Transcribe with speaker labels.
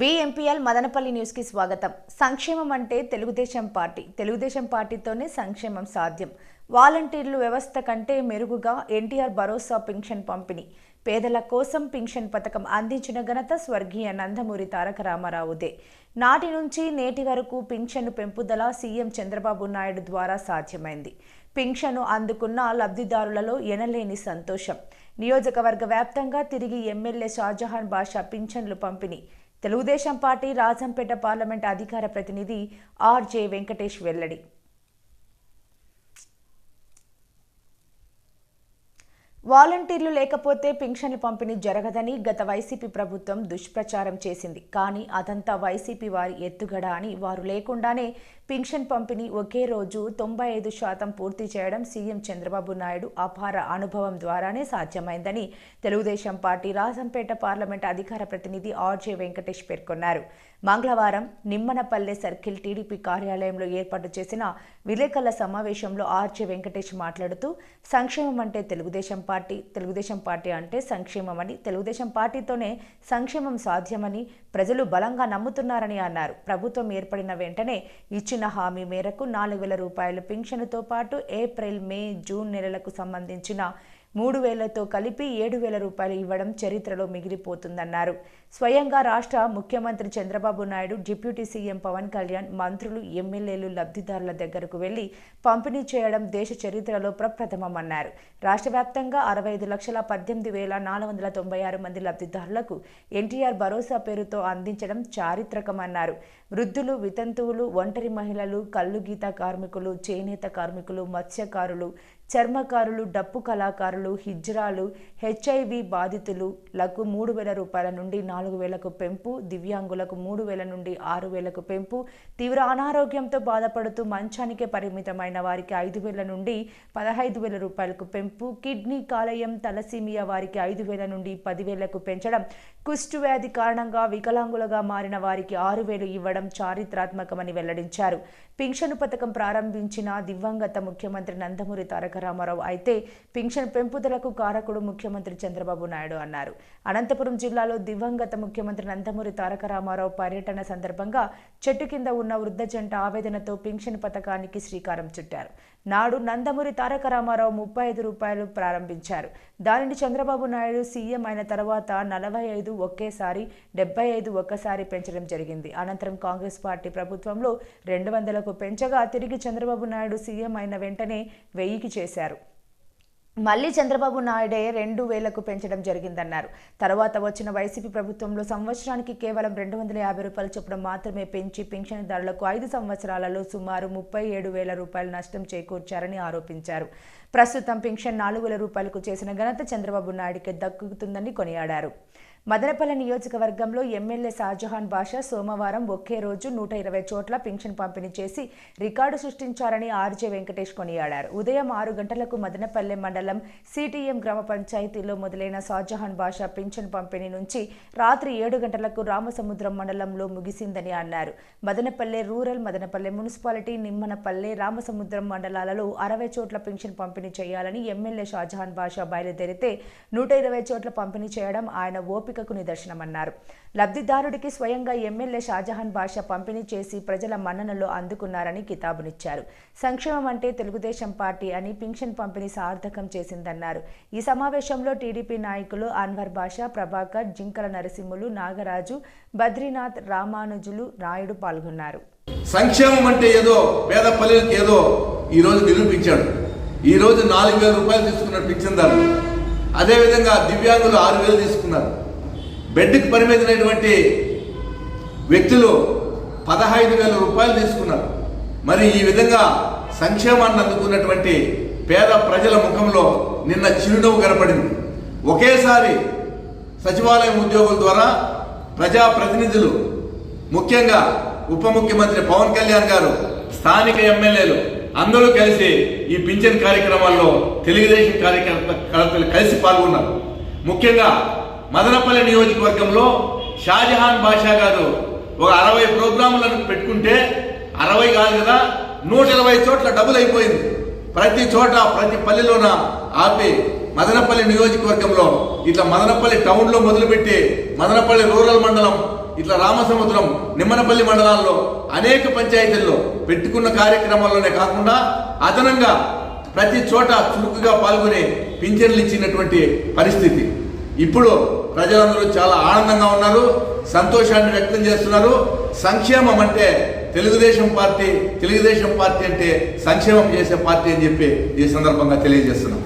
Speaker 1: బీఎంపీఎల్ మదనపల్లి న్యూస్కి స్వాగతం. సంక్షేమం అంటే తెలుగుదేశం పార్టీ. తెలుగుదేశం పార్టీతోనే సంక్షేమం సాధ్యం. వాలంటీర్లు వ్యవస్థ కంటే మెరుగుగా ఎన్టీఆర్ భరోసా పింఛన్ పంపిణీ. పేదల కోసం పింఛన్ పథకం అందించిన ఘనత స్వర్గీయ నందమూరి తారక రామారావుదే. నాటి నుంచి నేటి వరకు పింఛను పెంపుదల సీఎం చంద్రబాబు నాయుడు ద్వారా సాధ్యమైంది. పింఛను అందుకున్న లబ్ధిదారులలో ఎనలేని సంతోషం. నియోజకవర్గ వ్యాప్తంగా తిరిగి ఎమ్మెల్యే షాజహాన్ బాషా పింఛన్లు పంపిణీ. తెలుగుదేశం పార్టీ రాజంపేట పార్లమెంట్ అధికార ప్రతినిధి ఆర్జే వెంకటేష్ వెల్లడి. వాలంటీర్లు లేకపోతే పింఛన్లు పంపిణీ జరగదని గత వైసీపీ ప్రభుత్వం దుష్ప్రచారం చేసింది. కానీ అదంతా వైసీపీ వారి ఎత్తుగడ అని వారు లేకుండానే పింఛన్ పంపిణీ ఒకే రోజు తొంభై ఐదు శాతం పూర్తి చేయడం సీఎం చంద్రబాబు నాయుడు అపార అనుభవం ద్వారానే సాధ్యమైందని తెలుగుదేశం పార్టీ రాజంపేట పార్లమెంట్ అధికార ప్రతినిధి ఆర్జే వెంకటేష్ పేర్కొన్నారు. మంగళవారం నిమ్మనపల్లె సర్కిల్ టీడీపీ కార్యాలయంలో ఏర్పాటు చేసిన విలేకరుల సమావేశంలో ఆర్జే వెంకటేష్ మాట్లాడుతూ సంక్షేమం అంటే తెలుగుదేశం పార్టీ తెలుగుదేశం పార్టీ అంటే సంక్షేమం అని తెలుగుదేశం పార్టీతోనే సంక్షేమం సాధ్యమని ప్రజలు బలంగా నమ్ముతున్నారని అన్నారు. ప్రభుత్వం ఏర్పడిన వెంటనే ఇచ్చిన హామీ మేరకు నాలుగు వేల రూపాయల పింఛనుతో పాటు ఏప్రిల్ మే జూన్ నెలలకు సంబంధించిన మూడు వేలతో కలిపి ఏడు వేల రూపాయలు ఇవ్వడం చరిత్రలో మిగిలిపోతుందన్నారు. స్వయంగా రాష్ట్ర ముఖ్యమంత్రి చంద్రబాబు నాయుడు డిప్యూటీ సీఎం పవన్ కళ్యాణ్ మంత్రులు ఎమ్మెల్యేలు లబ్ధిదారుల దగ్గరకు వెళ్ళి పంపిణీ చేయడం దేశ చరిత్రలో ప్రప్రథమమన్నారు. రాష్ట్ర వ్యాప్తంగా అరవై ఐదు లక్షల పద్దెనిమిది వేల నాలుగు వందల తొంభై ఆరు మంది లబ్ధిదారులకు ఎన్టీఆర్ భరోసా పేరుతో అందించడం చారిత్రకమన్నారు. వృద్ధులు వితంతువులు ఒంటరి మహిళలు కల్లు గీత కార్మికులు చేనేత కార్మికులు మత్స్యకారులు చర్మకారులు డప్పు కళాకారులు హిజ్రాలు హెచ్ఐవి బాధితులకు మూడు వేల రూపాయల నుండి నాలుగు వేలకు పెంపు దివ్యాంగులకు మూడు వేల నుండి ఆరు వేలకు పెంపు తీవ్ర అనారోగ్యంతో బాధపడుతూ మంచానికే పరిమితమైన వారికి ఐదు వేల నుండి పదహైదు వేల రూపాయలకు పెంపు కిడ్నీ కాలేయం తలసీమియా వారికి ఐదు వేల నుండి పదివేలకు పెంచడం కుష్టు వ్యాధి కారణంగా వికలాంగులుగా మారిన వారికి ఆరు వేలు ఇవ్వడం చారిత్రాత్మకమని వెల్లడించారు. పింఛను పథకం ప్రారంభించిన దివంగత ముఖ్యమంత్రి నందమూరి తారక రామారావు అయితే పింఛన్ పెంపుదలకు కారకుడు ముఖ్యమంత్రి చంద్రబాబు నాయుడు అన్నారు. అనంతపురం జిల్లాలో దివంగత ముఖ్యమంత్రి నందమూరి తారక రామారావు పర్యటన సందర్భంగా చెట్టు కింద ఉన్న వృద్ధ జంట ఆవేదనతో పింఛన్ పథకానికి శ్రీకారం చుట్టారు. నాడు నందమూరి తారక రామారావు ముప్పై ఐదు రూపాయలు ప్రారంభించారు. దానిని చంద్రబాబు నాయుడు సీఎం అయిన తర్వాత నలభై ఐదు ఒకేసారి డెబ్బై ఐదు ఒక్కసారి పెంచడం జరిగింది. అనంతరం కాంగ్రెస్ పార్టీ ప్రభుత్వంలో రెండు వందలకు పెంచగా తిరిగి చంద్రబాబు నాయుడు సీఎం అయిన వెంటనే వెయ్యికి చేశారు. మళ్ళీ చంద్రబాబు నాయుడే రెండు వేలకు పెంచడం జరిగిందన్నారు. తర్వాత వచ్చిన వైసీపీ ప్రభుత్వంలో సంవత్సరానికి కేవలం రెండు వందల యాభై రూపాయలు చొప్పున మాత్రమే పెంచి పింఛన్దారులకు ఐదు సంవత్సరాలలో సుమారు ముప్పై ఏడు వేల రూపాయలు నష్టం చేకూర్చారని ఆరోపించారు. ప్రస్తుతం పింఛన్ నాలుగు వేల రూపాయలకు చేసిన ఘనత చంద్రబాబు నాయుడికి దక్కుతుందని కొనియాడారు. మదనపల్లి నియోజకవర్గంలో ఎమ్మెల్యే షాజహాన్ బాషా సోమవారం ఒకే రోజు నూట ఇరవై చోట్ల పింఛన్ పంపిణీ చేసి రికార్డు సృష్టించారని ఆర్జే వెంకటేష్ కొనియాడారు. ఉదయం ఆరు గంటలకు మదనపల్లె మండలం సిటిఎం గ్రామ పంచాయతీలో మొదలైన షాజహాన్ బాషా పింఛన్ పంపిణీ నుంచి రాత్రి ఏడు గంటలకు రామసముద్రం మండలంలో ముగిసిందని అన్నారు. మదనపల్లె రూరల్ మదనపల్లె మున్సిపాలిటీ నిమ్మనపల్లె రామసముద్రం మండలాలలో అరవై చోట్ల పింఛన్ పంపిణీ చేయాలని ఎమ్మెల్యే షాజహాన్ బాషా బయలుదేరితే నూట ఇరవై చోట్ల పంపిణీ చేయడం ఆయన ఓపికకు నిదర్శనమన్నారు. లబ్ధిదారుడికి స్వయంగా ఎమ్మెల్యే షాజహాన్ భాష పంపిణీ చేసి ప్రజల మన్ననలో అందుకున్నారని కితాబునిచ్చారు. సంక్షేమం అంటే తెలుగుదేశం పార్టీ అని పింఛన్ పంపిణీ సార్థకం చేసిందన్నారు. ఈ సమావేశంలో టీడీపీ నాయకులు అన్వర్ భాష ప్రభాకర్ జింకల నరసింహులు నాగరాజు బద్రీనాథ్ రామానుజులు నాయుడు పాల్గొన్నారు.
Speaker 2: సంక్షేమం అంటే ఏదో పేద పల్లెలకు ఏదో ఈరోజు నిరూపించాడు. ఈరోజు నాలుగు వేల రూపాయలు తీసుకున్నాడు పింఛన్దారులు అదేవిధంగా దివ్యాంగులు ఆరు వేలు తీసుకున్నారు. బెడ్కి పరిమితమైనటువంటి వ్యక్తులు పదహైదు వేల రూపాయలు తీసుకున్నారు. మరి ఈ విధంగా సంక్షేమాన్ని అందుకున్నటువంటి పేద ప్రజల ముఖంలో నిన్న చిరునవ్వు కనపడింది. ఒకేసారి సచివాలయం ఉద్యోగుల ద్వారా ప్రజాప్రతినిధులు ముఖ్యంగా ఉప ముఖ్యమంత్రి పవన్ కళ్యాణ్ గారు స్థానిక ఎమ్మెల్యేలు అందరూ కలిసి ఈ పింఛన్ కార్యక్రమాల్లో తెలుగుదేశం కార్యకర్త కలిసి పాల్గొన్నారు. ముఖ్యంగా మదనపల్లి నియోజకవర్గంలో షాజహాన్ బాషా గారు ఒక అరవై ప్రోగ్రాములను పెట్టుకుంటే అరవై కాదు కదా నూట ఇరవై చోట్ల డబుల్ అయిపోయింది. ప్రతి చోట ప్రతి పల్లెలోన ఆపి మదనపల్లి నియోజకవర్గంలో ఇట్లా మదనపల్లి టౌన్లో మొదలుపెట్టి మదనపల్లి రూరల్ మండలం ఇట్లా రామసముద్రం నిమ్మనపల్లి మండలాల్లో అనేక పంచాయతీల్లో పెట్టుకున్న కార్యక్రమాల్లోనే కాకుండా అదనంగా ప్రతి చోట చురుకుగా పాల్గొని పింఛన్లు ఇచ్చినటువంటి పరిస్థితి. ఇప్పుడు ప్రజలందరూ చాలా ఆనందంగా ఉన్నారు సంతోషాన్ని వ్యక్తం చేస్తున్నారు. సంక్షేమం అంటే తెలుగుదేశం పార్టీ తెలుగుదేశం పార్టీ అంటే సంక్షేమం చేసే పార్టీ అని చెప్పి ఈ సందర్భంగా తెలియజేస్తున్నాం.